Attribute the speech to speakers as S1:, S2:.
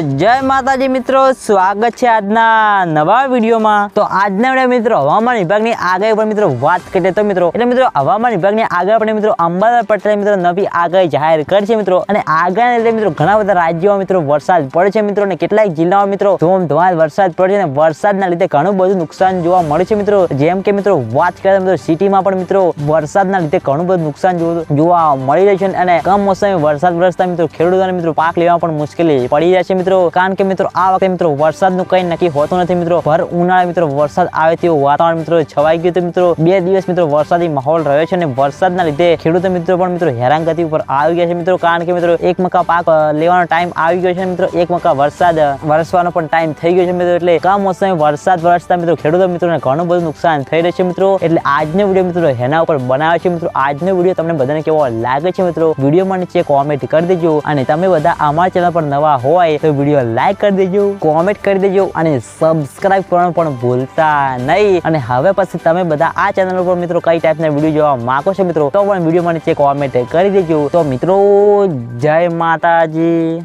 S1: જય માતાજી મિત્રો, સ્વાગત છે આજના નવા વિડીયોમાં. તો આજના વીડિયો મિત્રો, હવામાન વિભાગની આગાહી પર મિત્રો વાત કરીએ તો મિત્રો, એટલે મિત્રો હવામાન વિભાગની આગાહી પર મિત્રો અંબાલાલ પટેલે મિત્રો નવી આગાહી જાહેર કરી છે મિત્રો. અને આગાહી એટલે મિત્રો ઘણા બધા રાજ્યોમાં મિત્રો વરસાદ પડે છે મિત્રો અને કેટલાક જિલ્લામાં મિત્રો ધોમધોમાર વરસાદ પડે છે અને વરસાદના લીધે ઘણું બધું નુકસાન જોવા મળે છે મિત્રો. જેમ કે મિત્રો વાત કરીએ મિત્રો સિટીમાં પણ મિત્રો વરસાદના લીધે ઘણું બધું નુકસાન જોવા મળી રહ્યું છે અને કમોસમી વરસાદ વરસતા મિત્રો ખેડૂતોને મિત્રો પાક લેવા પણ મુશ્કેલી પડી જાય છે મિત્રો, કારણ કે મિત્રો, આ વખતે મિત્રો, વરસાદનું કંઈ નક્કી હોતું નથી મિત્રો. ભર ઉનાળે મિત્રો, વરસાદ આવે તેવું વાતાવરણ મિત્રો છવાઈ ગયું હતું મિત્રો. બે દિવસ મિત્રો, વરસાદી માહોલ રહ્યો છે અને વરસાદના લીધે ખેડૂતો મિત્રો પણ મિત્રો હેરાનગતિ ઉપર આવી ગયા છે મિત્રો. કારણ કે મિત્રો, એક મકા પાક લેવાનો ટાઈમ આવી ગયો છે મિત્રો. એક મકા વરસાદ વરસવાનો પણ ટાઈમ થઈ ગયો છે મિત્રો. એટલે કમોસમી વરસાદ વરસતા મિત્રો, ખેડૂતો મિત્રોને ઘણું બધું નુકસાન થઈ રહ્યું છે મિત્રો. એટલે આજનો વીડિયો મિત્રો એના ઉપર બનાવે છે મિત્રો. આજનો વીડિયો તમને બધાને કેવો લાગે છે મિત્રો? વિડીયોમાં નીચે કોમેન્ટ કરી દેજો. અને તમે બધા અમારા ચેનલ પર નવા હોય તો વીડિયો લાઈક કરી દેજો કોમેન્ટ કરી દેજો અને સબસ્ક્રાઇબ કરવાનું પણ ભૂલતા નહીં. અને હવે પછી તમે બધા આ ચેનલ ઉપર મિત્રો કઈ ટાઈપના વીડિયો જોવા માંગો છો મિત્રો, તો પણ વીડિયો નીચે કોમેન્ટ કરી દેજો. તો મિત્રો, જય માતાજી.